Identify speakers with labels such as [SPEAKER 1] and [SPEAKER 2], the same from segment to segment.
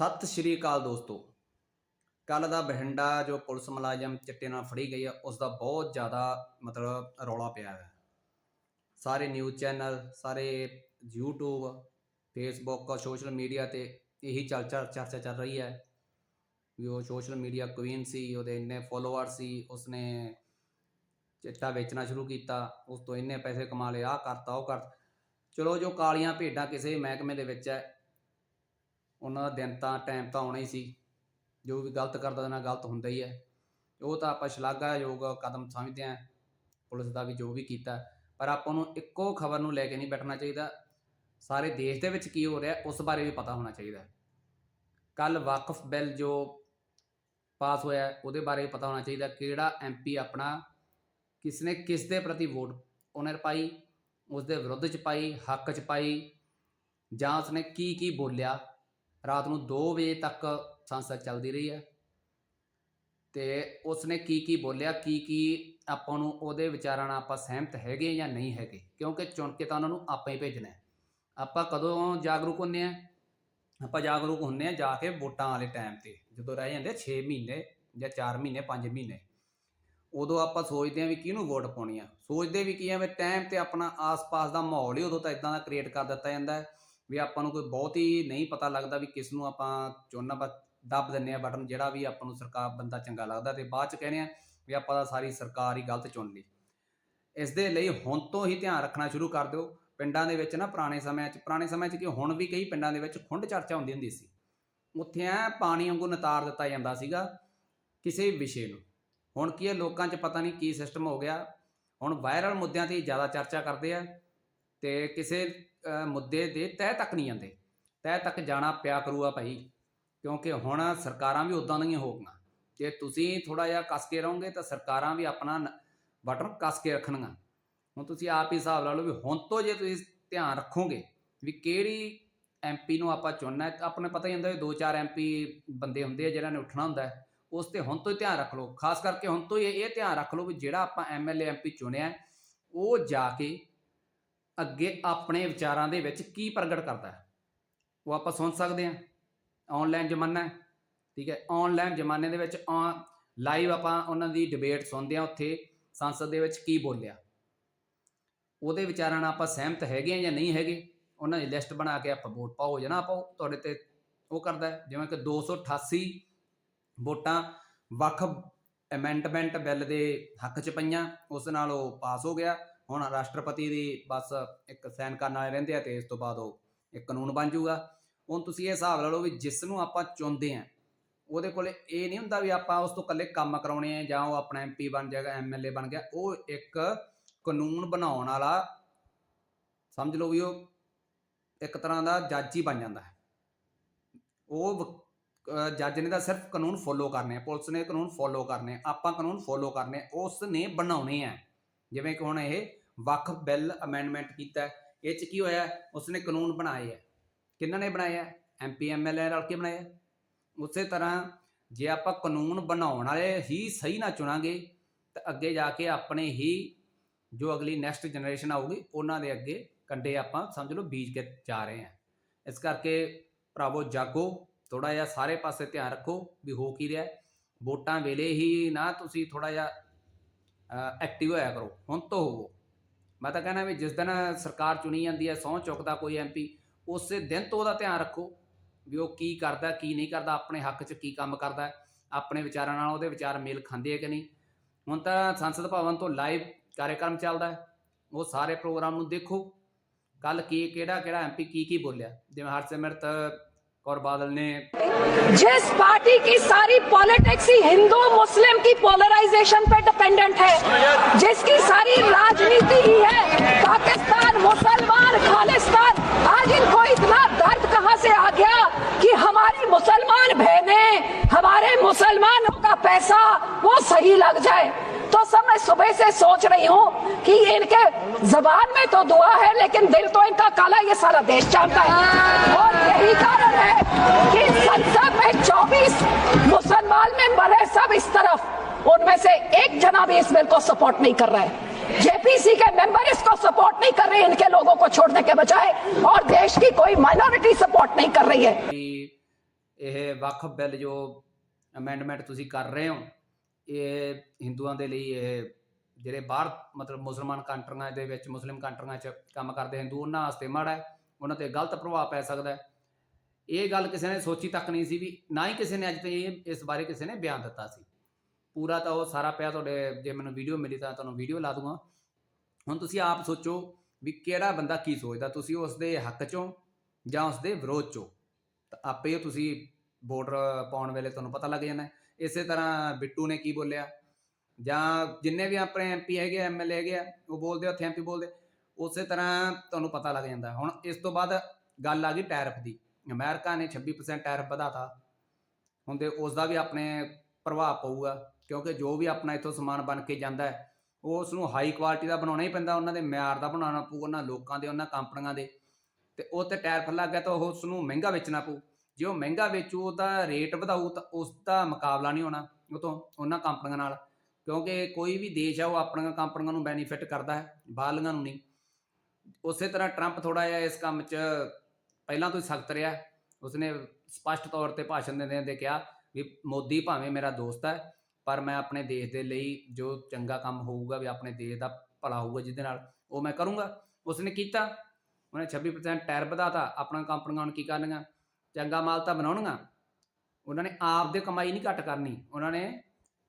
[SPEAKER 1] ਸਤਿ ਸ਼੍ਰੀ ਅਕਾਲ ਦੋਸਤੋ। ਕੱਲ ਦਾ ਬਠਿੰਡਾ ਜੋ ਪੁਲਿਸ ਮੁਲਾਜ਼ਮ ਚਿੱਟੇ ਨਾਲ ਫੜੀ ਗਈ ਹੈ ਉਸ ਦਾ ਬਹੁਤ ਜ਼ਿਆਦਾ ਮਤਲਬ ਰੌਲਾ ਪਿਆ ਹੈ। ਸਾਰੇ ਨਿਊਜ਼ ਚੈਨਲ, ਸਾਰੇ YouTube, Facebook, ਸੋਸ਼ਲ ਮੀਡੀਆ ਤੇ ਇਹੀ ਚਰਚਾ ਚਰਚਾ ਚੱਲ ਰਹੀ ਹੈ ਵੀ ਉਹ ਸੋਸ਼ਲ ਮੀਡੀਆ ਕੁਈਨ ਸੀ, ਉਹਦੇ ਇੰਨੇ ਫੋਲੋਅਰ ਸੀ, ਉਸਨੇ ਚਿੱਟਾ ਵੇਚਣਾ ਸ਼ੁਰੂ ਕੀਤਾ, ਉਸ ਤੋਂ ਇੰਨੇ ਪੈਸੇ ਕਮਾ ਲਏ, ਆਹ ਕਰਤਾ, ਉਹ ਕਰ ਚਲੋ ਜੋ ਕਾਲੀਆਂ ਭੇਡਾਂ ਕਿਸੇ ਮਹਿਕਮੇ ਦੇ ਵਿੱਚ ਹੈ ਉਹਨਾਂ ਦਾ ਦਿਨ ਤਾਂ ਟਾਈਮ ਤਾਂ ਆਉਣਾ ਹੀ ਸੀ। ਜੋ ਵੀ ਗਲਤ ਕਰਦਾ ਉਹਦੇ ਗਲਤ ਹੁੰਦਾ ਹੀ ਹੈ। ਉਹ ਤਾਂ ਆਪਾਂ ਸ਼ਲਾਘਾਯੋਗ ਕਦਮ ਸਮਝਦੇ ਹਾਂ। ਪੁਲਿਸ ਦਾ ਵੀ ਜੋ ਵੀ ਕੀਤਾ। ਪਰ ਆਪਾਂ ਨੂੰ ਇੱਕੋ ਖਬਰ ਨੂੰ ਲੈ ਕੇ ਨਹੀਂ ਬੈਠਣਾ ਚਾਹੀਦਾ। ਸਾਰੇ ਦੇਸ਼ ਦੇ ਵਿੱਚ ਕੀ ਹੋ ਰਿਹਾ, ਉਸ ਬਾਰੇ ਵੀ ਪਤਾ ਹੋਣਾ ਚਾਹੀਦਾ। ਕੱਲ ਵਾਕਫ ਬਿੱਲ ਜੋ ਪਾਸ ਹੋਇਆ, ਉਹਦੇ ਬਾਰੇ ਵੀ ਪਤਾ ਹੋਣਾ ਚਾਹੀਦਾ। ਕਿਹੜਾ ਐਮਪੀ ਆਪਣਾ ਕਿਸ ਨੇ ਕਿਸ ਦੇ ਪ੍ਰਤੀ ਵੋਟ ਓਨਰ ਪਾਈ ਉਸ ਦੇ ਵਿਰੁੱਧ ਚ ਪਾਈ, ਹੱਕ ਚ ਪਾਈ, ਜਾਂ ਉਸਨੇ ਕੀ ਕੀ ਬੋਲਿਆ। ਰਾਤ ਨੂੰ 2 ਵਜੇ ਤੱਕ ਸੰਸਦ ਚੱਲਦੀ ਰਹੀ ਹੈ। ਤੇ ਉਸਨੇ ਕੀ ਕੀ ਬੋਲਿਆ, ਕੀ ਕੀ ਆਪਾਂ ਨੂੰ ਉਹਦੇ ਵਿਚਾਰਾਂ ਨਾਲ ਆਪਾਂ ਸਹਿਮਤ ਹੈਗੇ ਜਾਂ ਨਹੀਂ ਹੈਗੇ, ਕਿਉਂਕਿ ਚੁਣ ਕੇ ਤਾਂ ਉਹਨਾਂ ਨੂੰ ਆਪਾਂ ਹੀ ਭੇਜਣਾ ਹੈ। ਆਪਾਂ ਕਦੋਂ ਜਾਗਰੂਕ ਹੁੰਨੇ ਆ ਆਪਾਂ ਜਾਗਰੂਕ ਹੁੰਨੇ ਆ ਜਾ ਕੇ ਵੋਟਾਂ ਵਾਲੇ ਟਾਈਮ ਤੇ, ਜਦੋਂ ਰਹਿ ਜਾਂਦੇ 6 ਮਹੀਨੇ ਜਾਂ 4 ਮਹੀਨੇ 5 ਮਹੀਨੇ। ਉਦੋਂ ਆਪਾਂ ਸੋਚਦੇ ਆ ਵੀ ਕਿਹਨੂੰ ਵੋਟ ਪਾਉਣੀ ਆ। ਸੋਚਦੇ ਵੀ ਕੀ ਆ ਵੀ ਟਾਈਮ ਤੇ ਆਪਣਾ ਆਸ-ਪਾਸ ਦਾ ਮਾਹੌਲ ਹੀ ਉਦੋਂ ਤਾਂ ਇਦਾਂ ਦਾ ਕ੍ਰੀਏਟ ਕਰ ਦਿੱਤਾ ਜਾਂਦਾ ਹੈ। ਵੀ ਆਪਾਂ ਨੂੰ ਕੋਈ ਬਹੁਤ ਹੀ ਨਹੀਂ ਪਤਾ ਲੱਗਦਾ ਵੀ ਕਿਸ ਨੂੰ ਆਪਾਂ ਚੁਣਨਾ, ਬਸ ਦੱਬ ਦਿੰਨੇ ਆ ਬਟਨ, ਜਿਹੜਾ ਵੀ ਆਪਾਂ ਨੂੰ ਸਰਕਾਰ, ਬੰਦਾ ਚੰਗਾ ਲੱਗਦਾ ਤੇ ਬਾਅਦ ਚ ਕਹਿੰਦੇ ਆ ਵੀ ਆਪਾਂ ਤਾਂ ਸਾਰੀ ਸਰਕਾਰ ਹੀ ਗਲਤ ਚੁਣ ਲਈ। ਇਸ ਦੇ ਲਈ ਹੁਣ ਤੋਂ ਹੀ ਧਿਆਨ ਰੱਖਣਾ ਸ਼ੁਰੂ ਕਰ ਦਿਓ। ਪਿੰਡਾਂ ਦੇ ਵਿੱਚ ਨਾ ਪੁਰਾਣੇ ਸਮਿਆਂ 'ਚ, ਪੁਰਾਣੇ ਸਮਿਆਂ 'ਚ ਕਿ ਹੁਣ ਵੀ ਕਈ ਪਿੰਡਾਂ ਦੇ ਵਿੱਚ ਖੁੰਡ ਚਰਚਾ ਹੁੰਦੀ ਹੁੰਦੀ ਸੀ। ਉੱਥੇ ਐ ਪਾਣੀ ਵਾਂਗੂ ਨਤਾਰ ਦਿੱਤਾ ਜਾਂਦਾ ਸੀਗਾ ਕਿਸੇ ਵਿਸ਼ੇ ਨੂੰ। ਹੁਣ ਕੀ ਹੈ ਲੋਕਾਂ 'ਚ ਪਤਾ ਨਹੀਂ ਕੀ ਸਿਸਟਮ ਹੋ ਗਿਆ। ਹੁਣ ਵਾਇਰਲ ਮੁੱਦਿਆਂ ਤੇ ਜ਼ਿਆਦਾ ਚਰਚਾ ਕਰਦੇ ਆ ਤੇ ਕਿਸੇ ਮੁੱਦੇ ਦੇ ਤਹਿ ਤੱਕ ਨਹੀਂ ਜਾਂਦੇ। ਤਹਿ ਤੱਕ ਜਾਣਾ ਪਿਆ ਕਰੂਗਾ ਭਾਈ, ਕਿਉਂਕਿ ਹੁਣ ਸਰਕਾਰਾਂ ਵੀ ਉਦਾਂ ਦੀਆਂ ਹੋ ਗਈਆਂ ਜੇ ਤੁਸੀਂ ਥੋੜਾ ਜਿਹਾ ਕੱਸ ਕੇ ਰਹੋਗੇ ਤਾਂ ਸਰਕਾਰਾਂ ਵੀ ਆਪਣਾ ਬਟਨ ਕੱਸ ਕੇ ਰੱਖਣਗੀਆਂ। ਹੁਣ ਤੁਸੀਂ ਆਪ ਹੀ ਹਿਸਾਬ ਲਾ ਲਓ ਵੀ ਹੁਣ ਤੋਂ ਜੇ ਤੁਸੀਂ ਧਿਆਨ ਰੱਖੋਗੇ ਵੀ ਕਿਹੜੀ ਐਮਪੀ ਨੂੰ ਆਪਾਂ ਚੁਣਨਾ ਹੈ ਤਾਂ ਆਪਾਂ ਨੂੰ ਪਤਾ ਹੀ ਹੁੰਦਾ ਵੀ ਦੋ ਚਾਰ ਐਮਪੀ ਬੰਦੇ ਹੁੰਦੇ ਆ ਜਿਹਨਾਂ ਨੇ ਉੱਠਣਾ ਹੁੰਦਾ ਹੈ, ਉਸ ਤੇ ਹੁਣ ਤੋਂ ਹੀ ਧਿਆਨ ਰੱਖ ਲਓ। ਖਾਸ ਕਰਕੇ ਹੁਣ ਤੋਂ ਹੀ ਇਹ ਧਿਆਨ ਰੱਖ ਲਓ ਵੀ ਜਿਹੜਾ ਆਪਾਂ ਐਮਐਲਏ ਐਮਪੀ ਚੁਣਿਆ, ਉਹ ਜਾ ਕੇ ਅੱਗੇ ਆਪਣੇ ਵਿਚਾਰਾਂ ਦੇ ਵਿੱਚ ਕੀ ਪ੍ਰਗਟ ਕਰਦਾ ਹੈ? ਉਹ ਆਪਾਂ ਸੁਣ ਸਕਦੇ ਹਾਂ। ਆਨਲਾਈਨ ਜ਼ਮਾਨਾ ਹੈ, ਠੀਕ ਹੈ। ਆਨਲਾਈਨ ਜ਼ਮਾਨੇ ਦੇ ਵਿੱਚ ਲਾਈਵ ਆਪਾਂ ਉਹਨਾਂ ਦੀ ਡਿਬੇਟ ਸੁਣਦੇ ਹਾਂ ਉੱਥੇ, ਸੰਸਦ ਦੇ ਵਿੱਚ ਕੀ ਬੋਲਿਆ। ਉਹਦੇ ਵਿਚਾਰਾਂ ਨਾਲ ਆਪਾਂ ਸਹਿਮਤ ਹੈਗੇ ਆ ਜਾਂ ਨਹੀਂ ਹੈਗੇ, ਉਹਨਾਂ ਦੀ ਲਿਸਟ ਬਣਾ ਕੇ ਆਪਾਂ ਵੋਟ ਪਾਓ ਜਾਂ ਨਾ ਪਾਓ, ਤੁਹਾਡੇ ਤੇ ਉਹ ਕਰਦਾ ਜਿਵੇਂ ਕਿ 288 ਵੋਟਾਂ ਵੱਖ ਅਮੈਂਡਮੈਂਟ ਬਿੱਲ ਦੇ ਹੱਕ 'ਚ ਪਈਆਂ, ਉਸ ਨਾਲ ਉਹ ਪਾਸ ਹੋ ਗਿਆ। ਹੁਣ ਰਾਸ਼ਟਰਪਤੀ ਦੀ ਬਸ ਇੱਕ ਸਾਈਨ ਕਰਨ ਵਾਲੇ ਰਹਿੰਦੇ ਆ ਤੇ ਇਸ ਤੋਂ ਬਾਅਦ ਉਹ ਇੱਕ ਕਾਨੂੰਨ ਬਣ ਜਾਊਗਾ। ਹੁਣ ਤੁਸੀਂ ਇਹ ਹਿਸਾਬ ਲਾ ਲਓ ਵੀ ਜਿਸ ਨੂੰ ਆਪਾਂ ਚੁਣਦੇ ਆ ਉਹਦੇ ਕੋਲੇ ਇਹ ਨਹੀਂ ਹੁੰਦਾ ਵੀ ਆਪਾਂ ਉਸ ਤੋਂ ਇਕੱਲੇ ਕੰਮ ਕਰਾਉਣੇ ਆ ਜਾਂ ਉਹ ਆਪਣਾ ਐਮਪੀ ਬਣ ਜਾਏਗਾ ਐਮਐਲਏ ਬਣ ਗਿਆ। ਉਹ ਇੱਕ ਕਾਨੂੰਨ ਬਣਾਉਣ ਵਾਲਾ, ਸਮਝ ਲਓ ਵੀ ਉਹ ਇੱਕ ਤਰ੍ਹਾਂ ਦਾ ਜੱਜ ਹੀ ਬਣ ਜਾਂਦਾ ਹੈ। ਉਹ ਜੱਜ ਨੇ ਤਾਂ ਸਿਰਫ ਕਾਨੂੰਨ ਫੋਲੋ ਕਰਨੇ ਆ, ਪੁਲਿਸ ਨੇ ਕਾਨੂੰਨ ਫੋਲੋ ਕਰਨੇ ਆ, ਆਪਾਂ ਕਾਨੂੰਨ ਫੋਲੋ ਕਰਨੇ ਉਸ ਨੇ ਬਣਾਉਣੇ ਆ। ਜਿਵੇਂ ਕਿ ਹੁਣ ਇਹ ਵੱਖ ਬਿੱਲ ਅਮੈਂਡਮੈਂਟ ਕੀਤਾ ਹੈ। ਇਹ ਚ ਕੀ ਹੋਇਆ? ਉਸਨੇ ਕਾਨੂੰਨ ਬਣਾਏ ਹੈ। ਕਿਹਨਾਂ ਨੇ ਬਣਾਏ ਆ ਐਮਪੀ ਐਮਐਲਏ ਰਲ ਕੇ ਬਣਾਏ ਆ ਉਸੇ ਤਰ੍ਹਾਂ ਜੇ ਆਪਾਂ ਕਾਨੂੰਨ ਬਣਾਉਣ ਵਾਲੇ ਹੀ ਸਹੀ ਨਾ ਚੁਣਾਂਗੇ, ਤਾਂ ਅੱਗੇ ਜਾ ਕੇ ਆਪਣੇ ਹੀ ਜੋ ਅਗਲੀ ਨੈਕਸਟ ਜਨਰੇਸ਼ਨ ਆਊਗੀ, ਉਹਨਾਂ ਦੇ ਅੱਗੇ ਕੰਡੇ ਆਪਾਂ ਸਮਝ ਲਓ ਬੀਜ ਕੇ ਜਾ ਰਹੇ ਹਾਂ। ਇਸ ਕਰਕੇ ਭਰਾਵੋ ਜਾਗੋ ਥੋੜਾ ਜਿਹਾ ਸਾਰੇ ਪਾਸੇ ਧਿਆਨ ਰੱਖੋ ਵੀ ਹੋ ਕੀ ਰਿਹਾ ਵੋਟਾਂ ਵੇਲੇ ਹੀ ਨਾ ਤੁਸੀਂ ਥੋੜਾ ਜਿਹਾ ਐਕਟਿਵ ਹੋਇਆ ਕਰੋ। ਹੁਣ ਤੋਂ ਹੋਵੋ। ਮੈਂ ਤਾਂ ਕਹਿੰਦਾ ਵੀ ਜਿਸ ਦਿਨ ਸਰਕਾਰ ਚੁਣੀ ਜਾਂਦੀ ਹੈ, ਸਹੁੰ ਚੁੱਕਦਾ ਕੋਈ ਐਮਪੀ ਉਸੇ ਦਿਨ ਤੋਂ ਉਹਦਾ ਧਿਆਨ ਰੱਖੋ ਵੀ ਉਹ ਕੀ ਕਰਦਾ, ਕੀ ਨਹੀਂ ਕਰਦਾ, ਆਪਣੇ ਹੱਕ 'ਚ ਕੀ ਕੰਮ ਕਰਦਾ, ਆਪਣੇ ਵਿਚਾਰਾਂ ਨਾਲ ਉਹਦੇ ਵਿਚਾਰ ਮੇਲ ਖਾਂਦੇ ਆ ਕਿ ਨਹੀਂ। ਹੁਣ ਤਾਂ ਸੰਸਦ ਭਵਨ ਤੋਂ ਲਾਈਵ ਕਾਰਜਕ੍ਰਮ ਚੱਲਦਾ ਹੈ, ਉਹ ਸਾਰੇ ਪ੍ਰੋਗਰਾਮ ਨੂੰ ਦੇਖੋ ਕੱਲ ਕੀ, ਕਿਹੜਾ ਕਿਹੜਾ ਐਮਪੀ ਕੀ ਕੀ ਬੋਲਿਆ। ਜਿਵੇਂ ਹਰਸਿਮਰਤ और बादल ने
[SPEAKER 2] जिस पार्टी की सारी पॉलिटिक्स ही हिंदू मुस्लिम की पोलराइजेशन पर डिपेंडेंट है, जिसकी सारी राजनीति ही है, पाकिस्तान, मुसलमान, खालिस्तान, आज इनको इतना दर्द कहाँ से आ गया कि हमारी मुसलमान बहनें, हमारे मुसलमानों का पैसा वो सही लग जाए। सब मैं सुबह से सोच रही हूँ कि इनके जबान में तो दुआ है लेकिन दिल तो इनका काला ये सारा देश जानता है और यही कारण है कि संसद में 24 मुसलमान मेंबर है सब इस तरफ उनमें से एक जना भी इस बिल को सपोर्ट नहीं कर रहा है जेपीसी के मेंबर इसको सपोर्ट नहीं कर रहे इनके लोगों को छोड़ने के बजाय और देश की कोई माइनॉरिटी सपोर्ट नहीं कर रही है
[SPEAKER 1] ਵੀ ਇਹ ਵਕਫ ਬਿੱਲ ਜੋ ਅਮੈਂਡਮੈਂਟ ਤੁਸੀਂ ਕਰ ਰਹੇ ਹੋ ਇਹ ਹਿੰਦੂਆਂ ਦੇ ਲਈ ਇਹ ਜਿਹੜੇ ਬਾਹਰ ਮਤਲਬ ਮੁਸਲਮਾਨ ਕੰਟਰੀਆਂ ਦੇ ਵਿੱਚ, ਮੁਸਲਿਮ ਕੰਟਰੀਆਂ 'ਚ ਕੰਮ ਕਰਦੇ ਹਿੰਦੂ, ਉਹਨਾਂ ਵਾਸਤੇ ਮਾੜਾ ਹੈ, ਉਹਨਾਂ ਤੇ ਗਲਤ ਪ੍ਰਭਾਵ ਪੈ ਸਕਦਾ ਹੈ। ਇਹ ਗੱਲ ਕਿਸੇ ਨੇ ਸੋਚੀ ਤੱਕ ਨਹੀਂ ਸੀ ਵੀ ਨਾ ਹੀ ਕਿਸੇ ਨੇ ਅੱਜ ਤੱਕ ਇਹ ਇਸ ਬਾਰੇ ਕਿਸੇ ਨੇ ਬਿਆਨ ਦਿੱਤਾ ਸੀ। ਪੂਰਾ ਤਾਂ ਉਹ ਸਾਰਾ ਪਿਆ ਤੁਹਾਡੇ, ਜੇ ਮੈਨੂੰ ਵੀਡੀਓ ਮਿਲੀ ਤਾਂ ਤੁਹਾਨੂੰ ਵੀਡੀਓ ਲਾ ਦੂੰਗਾ। ਹੁਣ ਤੁਸੀਂ ਆਪ ਸੋਚੋ ਵੀ ਕਿਹੜਾ ਬੰਦਾ ਕੀ ਸੋਚਦਾ, ਤੁਸੀਂ ਉਸ ਦੇ ਹੱਕ 'ਚੋਂ ਜਾਂ ਉਸ ਦੇ ਵਿਰੋਧ 'ਚੋਂ? ਤਾਂ ਆਪੇ ਹੀ ਤੁਸੀਂ ਵੋਟ ਪਾਉਣ ਵੇਲੇ ਤੁਹਾਨੂੰ ਪਤਾ ਲੱਗ ਜਾਣਾ ਇਸੇ ਤਰ੍ਹਾਂ ਬਿੱਟੂ ਨੇ ਕੀ ਬੋਲਿਆ? ਜਾਂ ਜਿੰਨੇ ਵੀ ਆਪਣੇ ਐਮਪੀ ਹੈਗੇ ਐਮਐਲਏ ਹੈਗੇ ਆ, ਉਹ ਬੋਲਦੇ, ਉੱਥੇ ਐਮਪੀ ਬੋਲਦੇ, ਉਸੇ ਤਰ੍ਹਾਂ ਤੁਹਾਨੂੰ ਪਤਾ ਲੱਗ ਜਾਂਦਾ। ਹੁਣ ਇਸ ਤੋਂ ਬਾਅਦ ਗੱਲ ਆ ਗਈ ਟੈਰਿਫ ਦੀ। ਅਮਰੀਕਾ ਨੇ 26% ਟੈਰਿਫ ਵਧਾਤਾ। ਹੁਣ ਤੇ ਉਸ ਦਾ ਵੀ ਆਪਣੇ ਪ੍ਰਭਾਵ ਪਊਗਾ, ਕਿਉਂਕਿ ਜੋ ਵੀ ਆਪਣਾ ਇੱਥੋਂ ਸਮਾਨ ਬਣ ਕੇ ਜਾਂਦਾ ਹੈ, ਉਹ ਉਸ ਨੂੰ ਹਾਈ ਕੁਆਲਿਟੀ ਦਾ ਬਣਾਉਣਾ ਹੀ ਪੈਂਦਾ, ਉਹਨਾਂ ਦੇ ਮਿਆਰ ਦਾ ਬਣਾਉਣਾ ਪਊ, ਉਹਨਾਂ ਲੋਕਾਂ ਦੇ, ਉਹਨਾਂ ਕੰਪਨੀਆਂ ਦੇ। ਤੇ ਉਹ ਤੇ ਟੈਰਿਫ ਲੱਗ ਗਿਆ ਤਾਂ ਉਹ ਉਸ ਨੂੰ ਮਹਿੰਗਾ ਵੇਚਣਾ ਪਊ। ਜੇ ਉਹ ਮਹਿੰਗਾ ਵੇਚੂ ਉਹਦਾ ਰੇਟ ਵਧਾਊ, ਤਾਂ ਉਸ ਦਾ ਮੁਕਾਬਲਾ ਨਹੀਂ ਹੋਣਾ ਉਹ ਤੋਂ ਉਹਨਾਂ ਕੰਪਨੀਆਂ ਨਾਲ। ਕਿਉਂਕਿ ਕੋਈ ਵੀ ਦੇਸ਼ ਆ, ਉਹ ਆਪਣੀਆਂ ਕੰਪਨੀਆਂ ਨੂੰ ਬੈਨੀਫਿਟ ਕਰਦਾ ਹੈ, ਬਾਹਰਲੀਆਂ ਨੂੰ ਨਹੀਂ। ਉਸੇ ਤਰ੍ਹਾਂ ਟਰੰਪ ਥੋੜਾ ਜਿਹਾ ਇਸ ਕੰਮ 'ਚ ਪਹਿਲਾਂ ਤੋਂ ਹੀ ਸਖਤ ਰਿਹਾ ਉਸਨੇ ਸਪਸ਼ਟ ਤੌਰ ਤੇ ਭਾਸ਼ਣ ਦਿੰਦੇ ਦਿੰਦੇ ਕਿਹਾ ਵੀ ਮੋਦੀ ਭਾਵੇਂ ਮੇਰਾ ਦੋਸਤ ਹੈ, ਪਰ ਮੈਂ ਆਪਣੇ ਦੇਸ਼ ਦੇ ਲਈ ਜੋ ਚੰਗਾ ਕੰਮ ਹੋਊਗਾ, ਵੀ ਆਪਣੇ ਦੇਸ਼ ਦਾ ਭਲਾ ਹੋਊਗਾ ਜਿਹਦੇ ਨਾਲ, ਉਹ ਮੈਂ ਕਰੂੰਗਾ। ਉਸਨੇ ਕੀਤਾ। ਉਹਨੇ 26% ਟੈਰ ਵਧਾਤਾ। ਆਪਣਾ ਕੰਪਨੀਆਂ ਹੁਣ ਕੀ ਕਰਨੀਆਂ ਚੰਗਾ ਮਾਲ ਤਾਂ ਬਣਾਉਣੀਆਂ। ਉਹਨਾਂ ਨੇ ਆਪ ਦੇ ਕਮਾਈ ਨਹੀਂ ਘੱਟ ਕਰਨੀ। ਉਹਨਾਂ ਨੇ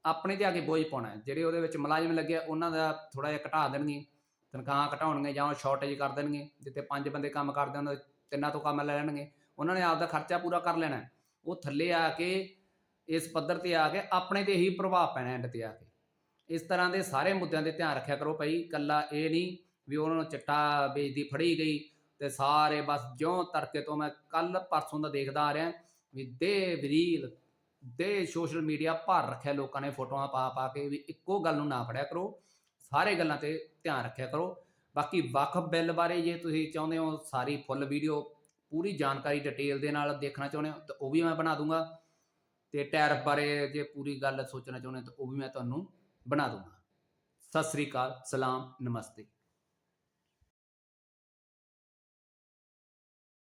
[SPEAKER 1] ਆਪਣੇ ਤੇ ਆ ਕੇ ਬੋਝ ਪਾਉਣਾ ਜਿਹੜੇ ਉਹਦੇ ਵਿੱਚ ਮੁਲਾਜ਼ਮ ਲੱਗੇ ਉਹਨਾਂ ਦਾ ਥੋੜਾ ਜਿਹਾ ਘਟਾ ਦੇਣਗੇ। ਤਨਖਾਹਾਂ ਘਟਾਉਣਗੇ ਜਾਂ ਉਹ ਸ਼ਾਰਟੇਜ ਕਰ ਦੇਣਗੇ। ਜਿੱਥੇ ਪੰਜ ਬੰਦੇ ਕੰਮ ਕਰਦੇ ਉਹਨਾਂ ਦੇ ਤਿੰਨਾਂ ਤੋਂ ਕੰਮ ਲੈ ਲੈਣਗੇ। ਉਹਨਾਂ ਨੇ ਆਪ ਦਾ ਖਰਚਾ ਪੂਰਾ ਕਰ ਲੈਣਾ ਉਹ ਥੱਲੇ ਆ ਕੇ, ਇਸ ਪੱਧਰ ਤੇ ਆ ਕੇ ਆਪਣੇ ਤੇ ਹੀ ਪ੍ਰਭਾਵ ਪੈਣਾ ਐਂਡ ਤੇ ਆ ਕੇ। ਇਸ ਤਰ੍ਹਾਂ ਦੇ ਸਾਰੇ ਮੁੱਦਿਆਂ 'ਤੇ ਧਿਆਨ ਰੱਖਿਆ ਕਰੋ ਭਾਈ। ਕੱਲਾ ਇਹ ਨਹੀਂ ਵੀ ਉਹਨਾਂ ਨੂੰ ਚਿੱਟਾ ਵੇਚਦੀ ਫੜੀ ਗਈ। ਤੇ ਸਾਰੇ ਬਸ ਜਿਉਂ ਤੜਕੇ ਤੋਂ ਮੈਂ ਕੱਲ ਪਰਸੋਂ ਦਾ ਦੇਖਦਾ ਆ ਰਿਹਾ ਵੀ ਦੇ ਵਰੀਲ, ਦੇ ਸੋਸ਼ਲ ਮੀਡੀਆ ਭਰ ਰੱਖਿਆ ਲੋਕਾਂ ਨੇ ਫੋਟੋਆਂ ਪਾ ਪਾ ਕੇ ਵੀ ਇੱਕੋ ਗੱਲ ਨੂੰ ਨਾ ਫੜਿਆ ਕਰੋ, ਸਾਰੇ ਗੱਲਾਂ ਤੇ ਧਿਆਨ ਰੱਖਿਆ ਕਰੋ। ਬਾਕੀ ਵਕਫ ਬਿੱਲ ਬਾਰੇ ਜੇ ਤੁਸੀਂ ਚਾਹੁੰਦੇ ਹੋ ਸਾਰੀ ਫੁੱਲ ਵੀਡੀਓ ਪੂਰੀ ਜਾਣਕਾਰੀ ਡਿਟੇਲ ਦੇ ਨਾਲ ਦੇਖਣਾ ਚਾਹੁੰਦੇ ਹੋ, ਤਾਂ ਉਹ ਵੀ ਮੈਂ ਬਣਾ ਦੂੰਗਾ। ਤੇ ਟੈਰਫ ਬਾਰੇ ਜੇ ਪੂਰੀ ਗੱਲ ਸੋਚਣਾ ਚਾਹੁੰਦੇ ਹੋ, ਤਾਂ ਉਹ ਵੀ ਮੈਂ ਤੁਹਾਨੂੰ ਬਣਾ ਦੂੰਗਾ। ਸਤਿ ਸ੍ਰੀ ਅਕਾਲ, ਸਲਾਮ, ਨਮਸਤੇ।